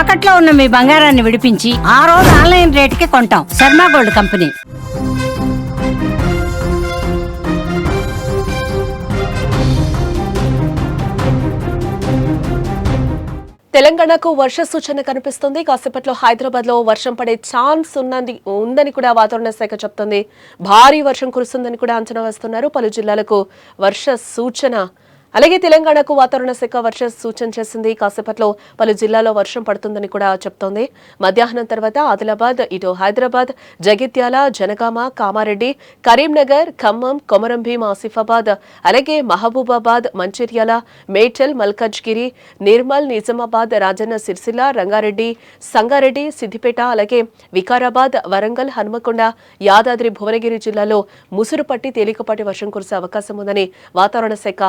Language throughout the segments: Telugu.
తాకట్లో ఉన్న మీ బంగారాన్ని విడిపించి ఆ రోజు ఆన్లైన్ రేటుకి కొంటాం. Sharma gold company. తెలంగాణకు వర్ష సూచన కనిపిస్తుంది. కాసేపట్లో హైదరాబాద్లో వర్షం పడే ఛాన్స్ ఉన్నది ఉందని కూడా వాతావరణ శాఖ చెప్తుంది. భారీ వర్షం కురుస్తుందని కూడా అంచనా వేస్తున్నారు. పలు జిల్లాలకు వర్ష సూచన అలాగే తెలంగాణకు వాతావరణ శాఖ వర్ష సూచన చేసింది. కాసేపట్లో పలు జిల్లాల్లో వర్షం పడుతుందని కూడా చెప్తోంది. మధ్యాహ్నం తర్వాత ఆదిలాబాద్ ఇటు హైదరాబాద్ జగిత్యాల జనగామ కామారెడ్డి కరీంనగర్ ఖమ్మం కొమరంభీం ఆసిఫాబాద్ అలాగే మహబూబాబాద్ మంచిర్యాల మేడ్చల్ మల్కజ్గిరి నిర్మల్ నిజామాబాద్ రాజన్న సిరిసిల్ల రంగారెడ్డి సంగారెడ్డి సిద్దిపేట అలాగే వికారాబాద్ వరంగల్ హనుమకొండ యాదాద్రి భువనగిరి జిల్లాలో ముసురు పట్టి తేలికపాటి వర్షం కురిసే అవకాశం ఉందని వాతావరణ శాఖ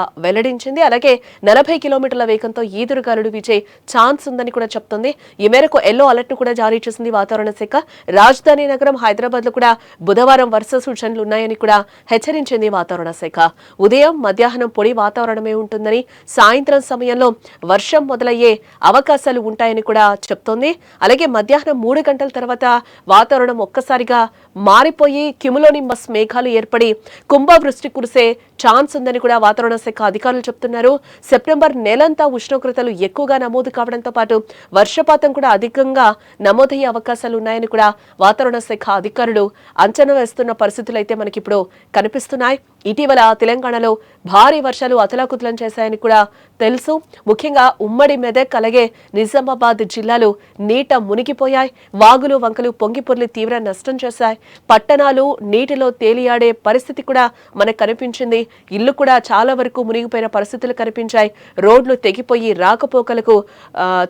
వెల్లడించింది అలాగే నలభై కిలోమీటర్ల వేగంతో ఈదురుగాలుడు వీచే ఛాన్స్ ఉందని కూడా చెప్తుంది. ఈ మేరకు ఎల్లో అలర్ట్ను కూడా జారీ చేసింది వాతావరణ శాఖ. రాజధాని నగరం హైదరాబాద్లో కూడా బుధవారం వర్ష సూచనలు ఉన్నాయని కూడా హెచ్చరించింది వాతావరణ శాఖ. ఉదయం మధ్యాహ్నం పొడి వాతావరణమే ఉంటుందని సాయంత్రం సమయంలో వర్షం మొదలయ్యే అవకాశాలు ఉంటాయని కూడా చెప్తోంది. అలాగే మధ్యాహ్నం మూడు గంటల తర్వాత వాతావరణం ఒక్కసారిగా మారిపోయి కిములోని మస్ మేఘాలు ఏర్పడి కుంభవృష్టి కురిసే ఛాన్స్ ఉందని కూడా వాతావరణ శాఖ అధికారులు చెప్తున్నారు. సెప్టెంబర్ నెలంతా ఉష్ణోగ్రతలు ఎక్కువగా నమోదు కావడంతో పాటు వర్షపాతం కూడా అధికంగా నమోదయ్యే అవకాశాలు ఉన్నాయని కూడా వాతావరణ శాఖ అధికారులు అంచనా వేస్తున్న పరిస్థితులు అయితే మనకిప్పుడు కనిపిస్తున్నాయి. ఇటీవల తెలంగాణలో భారీ వర్షాలు అతలాకుతలం చేశాయని కూడా తెలుసు. ముఖ్యంగా ఉమ్మడి మెదక్ అలాగే నిజామాబాద్ జిల్లాలు నీట మునిగిపోయాయి. వాగులు వంకలు పొంగిపొర్లి తీవ్ర నష్టం చేశాయి. పట్టణాలు నీటిలో తేలియాడే పరిస్థితి కూడా మనకు కనిపించింది. ఇల్లు కూడా చాలా వరకు మునిగిపోయిన పరిస్థితులు కనిపించాయి. రోడ్లు తెగిపోయి రాకపోకలకు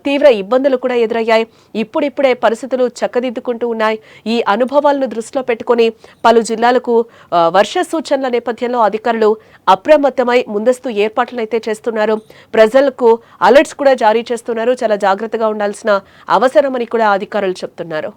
తీవ్ర ఇబ్బందులు కూడా ఎదురయ్యాయి. ఇప్పుడిప్పుడే పరిస్థితులు చక్కదిద్దుకుంటూ ఉన్నాయి. ఈ అనుభవాలను దృష్టిలో పెట్టుకొని పలు జిల్లాలకు వర్ష సూచనల నేపథ్యంలో అధికారులు అప్రమత్తమై ముందస్తు ఏర్పాట్లను అయితే చేస్తున్నారు. ప్రజలకు అలర్ట్స్ కూడా జారీ చేస్తున్నారు. చాలా జాగ్రత్తగా ఉండాల్సిన అవసరమని కూడా అధికారులు చెప్తున్నారు.